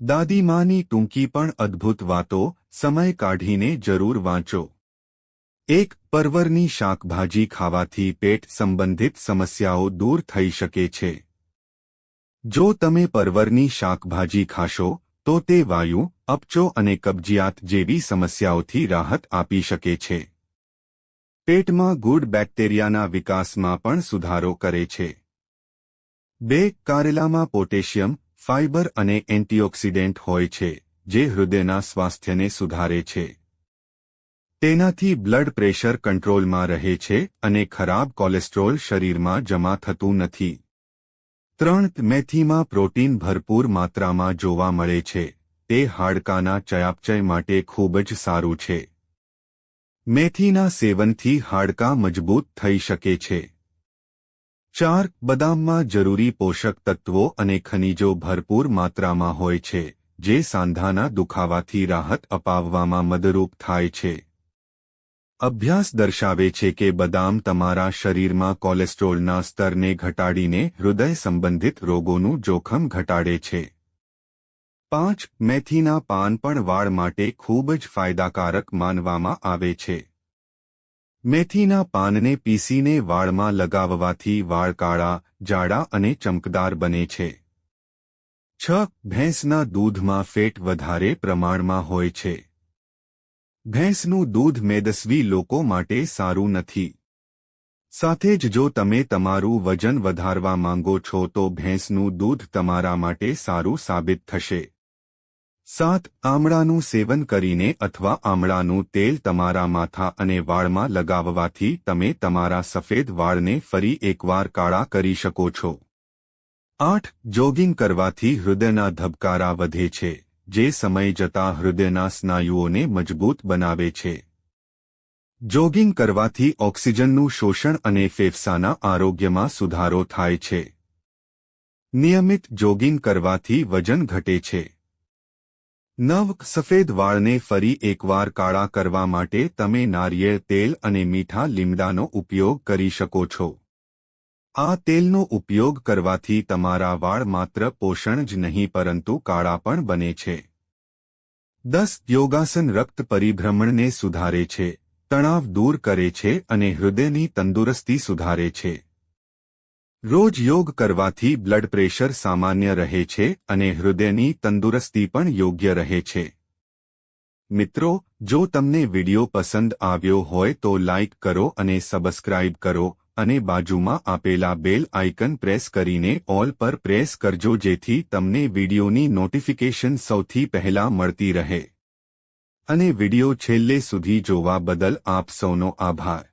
દાદીમાની ટૂંકી પણ અદ્ભુત વાતો સમય કાઢીને જરૂર વાંચો. એક, પરવરની શાકભાજી ખાવાથી પેટ સંબંધિત સમસ્યાઓ દૂર થઈ શકે છે. જો તમે પરવરની શાકભાજી ખાશો, તો તે વાયુ, અપચો અને કબજિયાત જેવી સમસ્યાઓથી રાહત આપી શકે છે. પેટમાં ગુડ બેક્ટેરિયાના વિકાસમાં પણ સુધારો કરે છે. બે, કારેલામાં પોટેશિયમ ફાઇબર અને એન્ટીઓક્સિડન્ટ હોય છે, જે હૃદયના સ્વાસ્થ્યને સુધારે છે. તેનાથી બ્લડ પ્રેશર કંટ્રોલમાં રહે છે અને ખરાબ કોલેસ્ટ્રોલ શરીરમાં જમા થતું નથી. ત્રણ મેથીમાં પ્રોટીન ભરપૂર માત્રામાં જોવા મળે છે. તે હાડકાના ચયાપચય માટે ખૂબ જ સારું છે. મેથીના સેવનથી હાડકાં મજબૂત થઈ શકે છે. ચાર બદામમાં જરૂરી પોષક તત્વો અને ખનિજો ભરપૂર માત્રામાં હોય છે, જે સાંધાના દુખાવાથી રાહત અપાવવામાં મદરૂપ થાય છે. અભ્યાસ દર્શાવે છે કે બદામ તમારા શરીરમાં કોલેસ્ટ્રોલના સ્તરને ઘટાડીને હૃદય સંબંધિત રોગોનું જોખમ ઘટાડે છે. પાંચ મેથીના પાન પણ વાળ માટે ખૂબ જ ફાયદાકારક માનવામાં આવે છે. મેથીના પાનને પીસીને વાળમાં લગાવવાથી વાળ કાળા, જાડા અને ચમકદાર બને છે. છ, ભેંસના દૂધમાં ફેટ વધારે પ્રમાણમાં હોય છે. ભેંસનું દૂધ મેદસ્વી લોકો માટે સારું નથી. સાથે જ જો તમે તમારું વજન વધારવા માંગો છો તો ભેંસનું દૂધ તમારા માટે સારું સાબિત થશે. સાત આમળાનું સેવન કરીને અથવા આમળાનું તેલ તમારા માથા અને વાળમાં લગાવવાથી તમે તમારા સફેદ વાળને ફરી એકવાર કાળા કરી શકો છો. આઠ, જોગિંગ કરવાથી હૃદયના ધબકારા વધે છે, જે સમય જતા હૃદયના સ્નાયુઓને મજબૂત બનાવે છે. જોગિંગ કરવાથી ઓક્સિજનનું શોષણ અને ફેફસાના આરોગ્યમાં સુધારો થાય છે. નિયમિત જોગિંગ કરવાથી વજન ઘટે છે. નવ સફેદ વાળને ફરી એકવાર કાળા કરવા માટે તમે નારિયેળ, તેલ અને મીઠા લીમડાનો ઉપયોગ કરી શકો છો. આ તેલનો ઉપયોગ કરવાથી તમારા વાળ માત્ર પોષણ જ નહીં, પરંતુ કાળા પણ બને છે. દસ યોગાસન રક્ત પરિભ્રમણને સુધારે છે, તણાવ દૂર કરે છે અને હૃદયની તંદુરસ્તી સુધારે છે. રોજ યોગ કરવાથી બ્લડ પ્રેશર સામાન્ય રહે છે અને હૃદયની તંદુરસ્તી પણ યોગ્ય રહે છે. મિત્રો, જો તમને વિડિયો પસંદ આવ્યો હોય તો લાઇક કરો અને સબસ્ક્રાઇબ કરો અને બાજુમાં આપેલા બેલ આઇકન પ્રેસ કરીને ઓલ પર પ્રેસ કરજો જેથી તમને વિડિયોની નોટિફિકેશન સૌથી પહેલા મળતી રહે. અને વિડિયો છેલ્લે સુધી જોવા બદલ આપ સૌનો આભાર.